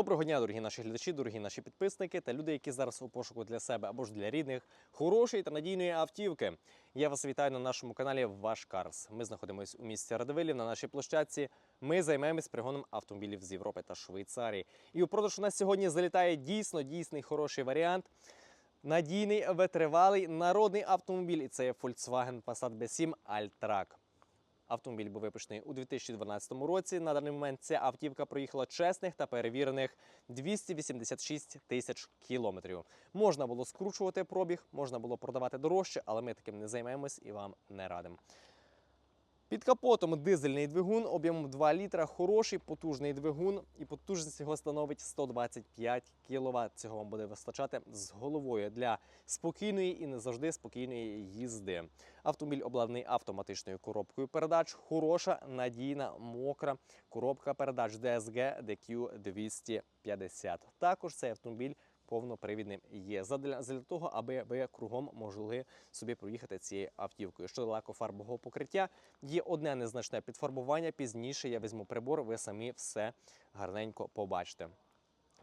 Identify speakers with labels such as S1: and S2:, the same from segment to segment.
S1: Доброго дня, дорогі наші глядачі, дорогі наші підписники та люди, які зараз у пошуку для себе або ж для рідних хорошої та надійної автівки. Я вас вітаю на нашому каналі Ваш Карс. Ми знаходимося у місті Радивилів на нашій площадці. Ми займаємось пригоном автомобілів з Європи та Швейцарії. І у продаж у нас сьогодні залітає дійсно дійсний хороший варіант. Надійний, витривалий народний автомобіль. І це є Volkswagen Passat B7 Alltrack. Автомобіль був випущений у 2012 році. На даний момент ця автівка проїхала чесних та перевірених 286 тисяч кілометрів. Можна було скручувати пробіг, можна було продавати дорожче, але ми таким не займаємось і вам не радимо. Під капотом дизельний двигун об'ємом 2 літра, хороший потужний двигун, і потужність його становить 125 кВт. Цього вам буде вистачати з головою для спокійної і не завжди спокійної їзди. Автомобіль обладнаний автоматичною коробкою передач, хороша, надійна, мокра коробка передач DSG DQ 250. Також цей автомобіль повнопривідним є задля, задля того, аби ви кругом могли собі проїхати цією автівкою. Щодо лакофарбового покриття, є одне незначне підфарбування. Пізніше я візьму прибор, ви самі все гарненько побачите.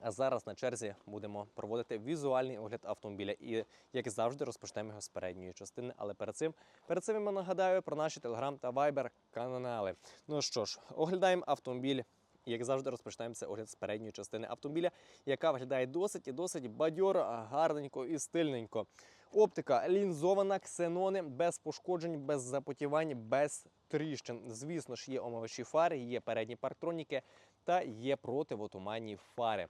S1: А зараз на черзі будемо проводити візуальний огляд автомобіля. І, як завжди, розпочнемо його з передньої частини. Але перед цим, перед цим я нагадаю про наші телеграм та вайбер канали. Ну що ж, оглядаємо автомобіль. Як завжди, розпочинаємо цей огляд з передньої частини автомобіля, яка виглядає досить і досить бадьоро, гарненько і стильненько. Оптика лінзована, ксенони, без пошкоджень, без запотівань, без тріщин. Звісно ж, є омивачі фари, є передні парктроніки та є противотуманні фари.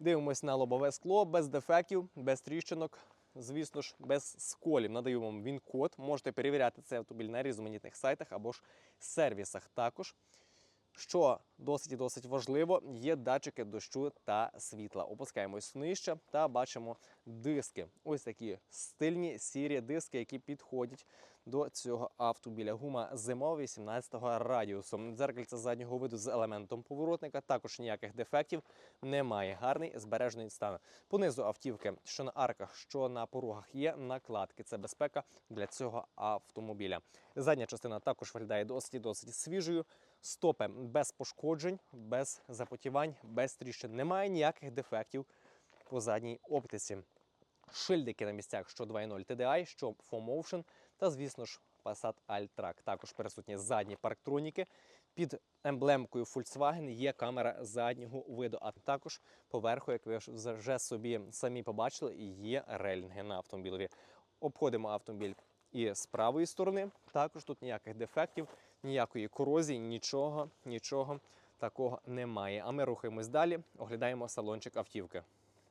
S1: Дивимось на лобове скло без дефектів, без тріщинок. Звісно ж, без сколів. Надаю вам він-код. Можете перевіряти цей автомобіль на різноманітних сайтах або ж сервісах. Також що досить і досить важливо, є датчики дощу та світла. Опускаємось нижче та бачимо диски. Ось такі стильні сірі диски, які підходять до цього автомобіля. Гума зимова 18-го радіусу. Дзеркальце заднього виду з елементом поворотника. Також ніяких дефектів немає. Гарний збережений стан. Понизу автівки, що на арках, що на порогах, є накладки. Це безпека для цього автомобіля. Задня частина також виглядає досить і досить свіжою. Стопи без пошкоджень, без запотівань, без тріщин. Немає ніяких дефектів по задній оптиці. Шильдики на місцях, що 2.0 TDI, що 4Motion та, звісно ж, Passat Alltrack. Також присутні задні парктроніки. Під емблемкою Volkswagen є камера заднього виду, а також поверху, як ви вже собі самі побачили, є рейлінги на автомобілі. Обходимо автомобіль і з правої сторони. Також тут ніяких дефектів, ніякої корозії, нічого, нічого такого немає. А ми рухаємось далі, оглядаємо салончик автівки.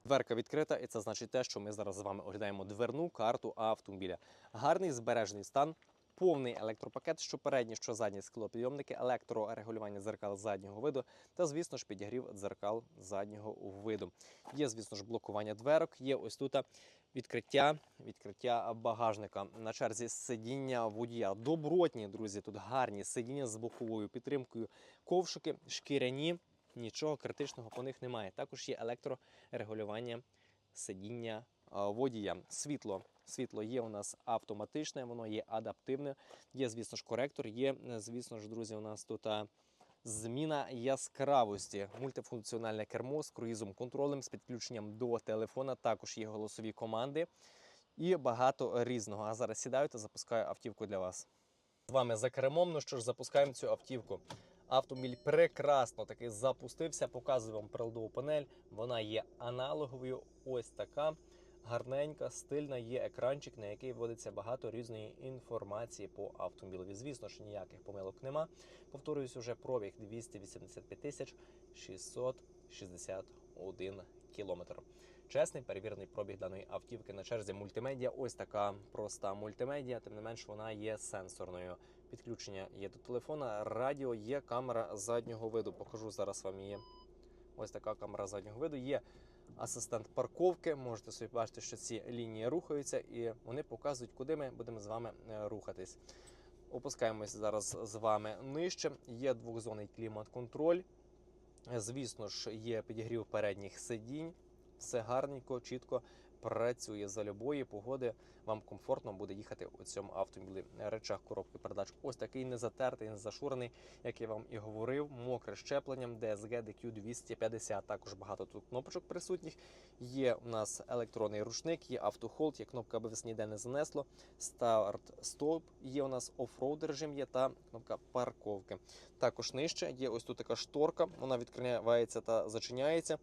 S1: Дверка відкрита, і це значить те, що ми зараз з вами оглядаємо дверну карту автомобіля. Гарний збережений стан, повний електропакет, що передні, що задні склопідйомники, електрорегулювання дзеркал заднього виду та, звісно ж, підігрів дзеркал заднього виду. Є, звісно ж, блокування дверок, є ось тут відкриття, відкриття багажника. На черзі сидіння водія. Добротні, друзі, тут гарні сидіння з боковою підтримкою, ковшики, шкіряні. Нічого критичного по них немає. Також є електрорегулювання сидіння водія. Світло. Світло є у нас автоматичне, воно є адаптивне. Є, звісно ж, коректор. Є, звісно ж, друзі, у нас тут зміна яскравості, мультифункціональне кермо з круїзом контролем, з підключенням до телефона. Також є голосові команди і багато різного. А зараз сідаю та запускаю автівку для вас. З вами за кермом. Ну що ж, запускаємо цю автівку. Автомобіль прекрасно таки запустився. Показую вам приладову панель. Вона є аналоговою. Ось така гарненька, стильна. Є екранчик, на який вводиться багато різної інформації по автомобілеві. Звісно ж, ніяких помилок нема. Повторююсь, уже пробіг 285 тисяч 661 кілометр. Чесний перевірений пробіг даної автівки на черзі мультимедіа. Ось така проста мультимедіа, тим не менш вона є сенсорною. Підключення є до телефона, радіо, є камера заднього виду. Покажу зараз вам її. Ось така камера заднього виду. Є асистент парковки. Можете собі бачити, що ці лінії рухаються, і вони показують, куди ми будемо з вами е, рухатись. Опускаємося зараз з вами нижче. Є двохзонний клімат-контроль. Звісно ж, є підігрів передніх сидінь. Все гарненько, чітко працює за любої погоди. Вам комфортно буде їхати у цьому автомобілі. Речах коробки передач ось такий не затертий, не зашурений, як я вам і говорив. Мокре щепленням DSG DQ 250. Також багато тут кнопочок присутніх. Є у нас електронний рушник, є автохолд, є кнопка, аби вас ніде не занесло. Старт стоп є у нас оффроуд режим є та кнопка парковки. Також нижче є ось тут така шторка, вона відкривається та зачиняється.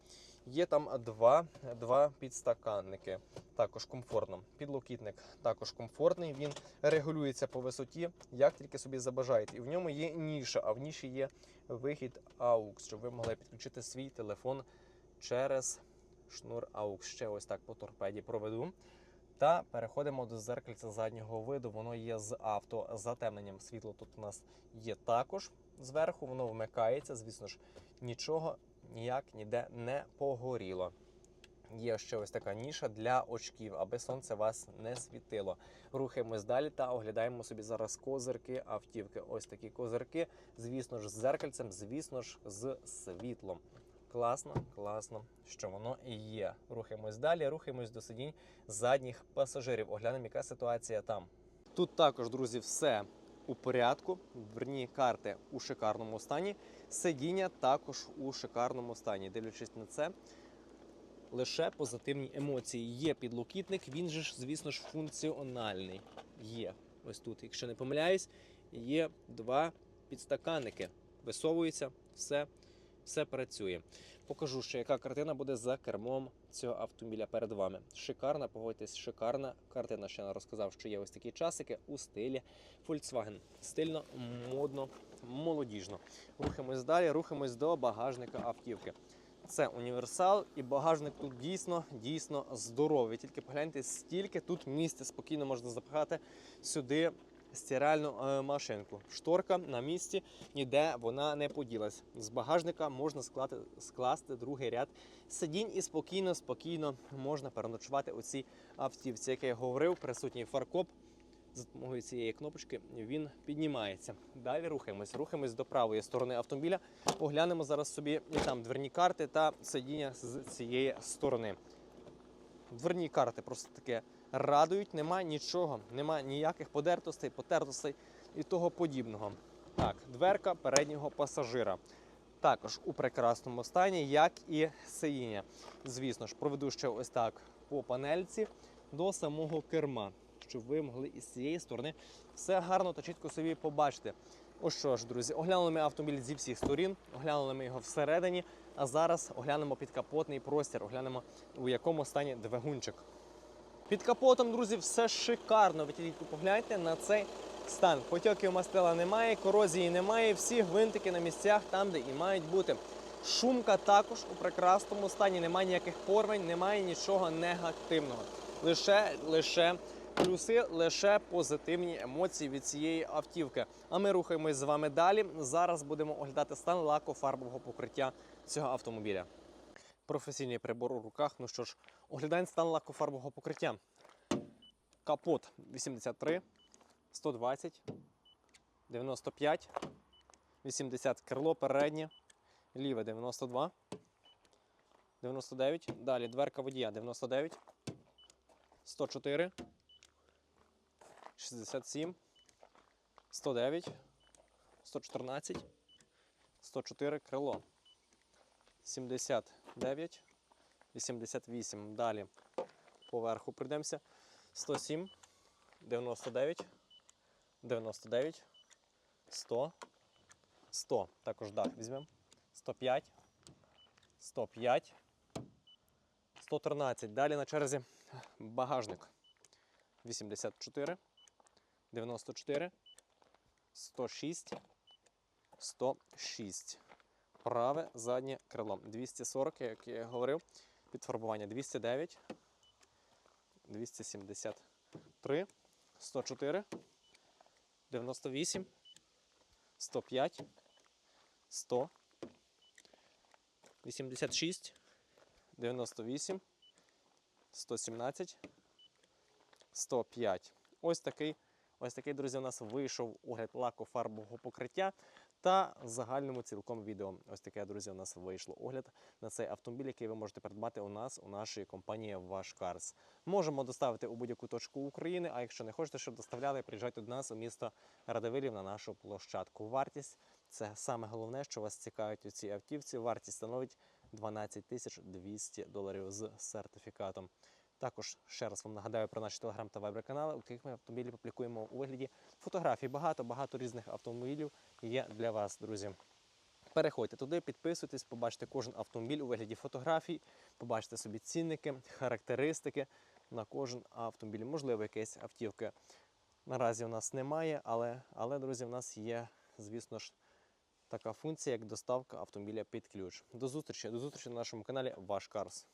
S1: Є там два, два підстаканники. Також комфортно. Підлокітник також комфортний. Він регулюється по висоті, як тільки собі забажаєте. І в ньому є ніша, а в ніші є вихід AUX, щоб ви могли підключити свій телефон через шнур AUX. Ще ось так по торпеді проведу. Та переходимо до зеркальця заднього виду. Воно є з автозатемненням. Світло тут у нас є також зверху, воно вмикається. Звісно ж, нічого ніяк ніде не погоріло. Є ще ось така ніша для очків, аби сонце вас не світило. Рухаємось далі та оглядаємо собі зараз козирки автівки. Ось такі козирки, звісно ж, з зеркальцем, звісно ж, з світлом. Класно, класно, що воно і є. Рухаємось далі, рухаємось до сидінь задніх пасажирів. Оглянемо, яка ситуація там. Тут також, друзі, все у порядку. Дверні карти у шикарному стані. Сидіння також у шикарному стані. Дивлячись на це, лише позитивні емоції. Є підлокітник, він же ж, звісно ж, функціональний. Є ось тут, якщо не помиляюсь, є два підстаканники. Висовується, все, все працює. Покажу ще, яка картина буде за кермом цього автомобіля перед вами. Шикарна, погодьтесь, шикарна картина. Ще не розказав, що є ось такі часики у стилі Volkswagen. Стильно, модно, молодіжно. Рухаємось далі, рухаємось до багажника автівки. Це універсал, і багажник тут дійсно дійсно здоровий. Тільки погляньте, стільки тут місця спокійно можна запхати сюди стиральну е, машинку. Шторка на місці, ніде вона не поділась. З багажника можна склати, скласти другий ряд сидінь і спокійно, спокійно можна переночувати у цій автівці. Як я говорив, присутній фаркоп. За допомогою цієї кнопочки він піднімається. Далі рухаємось. Рухаємось до правої сторони автомобіля. Оглянемо зараз собі і там дверні карти та сидіння з цієї сторони. Дверні карти просто таке радують, нема нічого, нема ніяких подертостей, потертостей і того подібного. Так, дверка переднього пасажира. Також у прекрасному стані, як і сидіння. Звісно ж, проведу ще ось так по панельці до самого керма, щоб ви могли із цієї сторони все гарно та чітко собі побачити. Ось що ж, друзі, оглянули ми автомобіль зі всіх сторін, оглянули ми його всередині, а зараз оглянемо підкапотний простір, оглянемо у якому стані двигунчик. Під капотом, друзі, все шикарно. Ви тільки погляньте на цей стан. Потьоків мастила немає, корозії немає, всі гвинтики на місцях там, де і мають бути. Шумка також у прекрасному стані, немає ніяких порвань, немає нічого негативного. Лише, лише плюси, лише позитивні емоції від цієї автівки. А ми рухаємось з вами далі. Зараз будемо оглядати стан лакофарбового покриття цього автомобіля. Професійний прибор у руках. Ну що ж, оглядаємо стан лакофарбового покриття. Капот 83, 120, 95, 80 крило переднє, ліве 92, 99. Далі дверка водія 99, 104, 67, 109, 114, 104 крило. 79, 88. Далі поверху прийдемося. 107, 99, 99, 100, 100. Також дах візьмемо. 105, 105, 113. Далі на черзі багажник. 84, 94, 106, 106 праве заднє крило. 240, як я говорив, підфарбування 209, 273, 104, 98, 105, 100, 86, 98, 117, 105. Ось такий, ось такий, друзі, у нас вийшов огляд лакофарбового покриття. та загальному цілком відео. Ось таке, друзі, у нас вийшло огляд на цей автомобіль, який ви можете придбати у нас у нашій компанії Ваш Карс. Можемо доставити у будь-яку точку України. А якщо не хочете, щоб доставляли, приїжджайте до нас у місто Радивилів на нашу площадку. Вартість це саме головне, що вас цікавить у цій автівці. Вартість становить 12 тисяч 200 доларів з сертифікатом. Також ще раз вам нагадаю про наші телеграм та вайбер канали, у яких ми автомобілі публікуємо у вигляді фотографій. Багато багато різних автомобілів є для вас, друзі. Переходьте туди, підписуйтесь, побачите кожен автомобіль у вигляді фотографій, побачите собі цінники, характеристики на кожен автомобіль. Можливо, якісь автівки наразі у нас немає, але, але друзі, в нас є, звісно ж, така функція, як доставка автомобіля під ключ. До зустрічі, до зустрічі на нашому каналі Ваш Карс.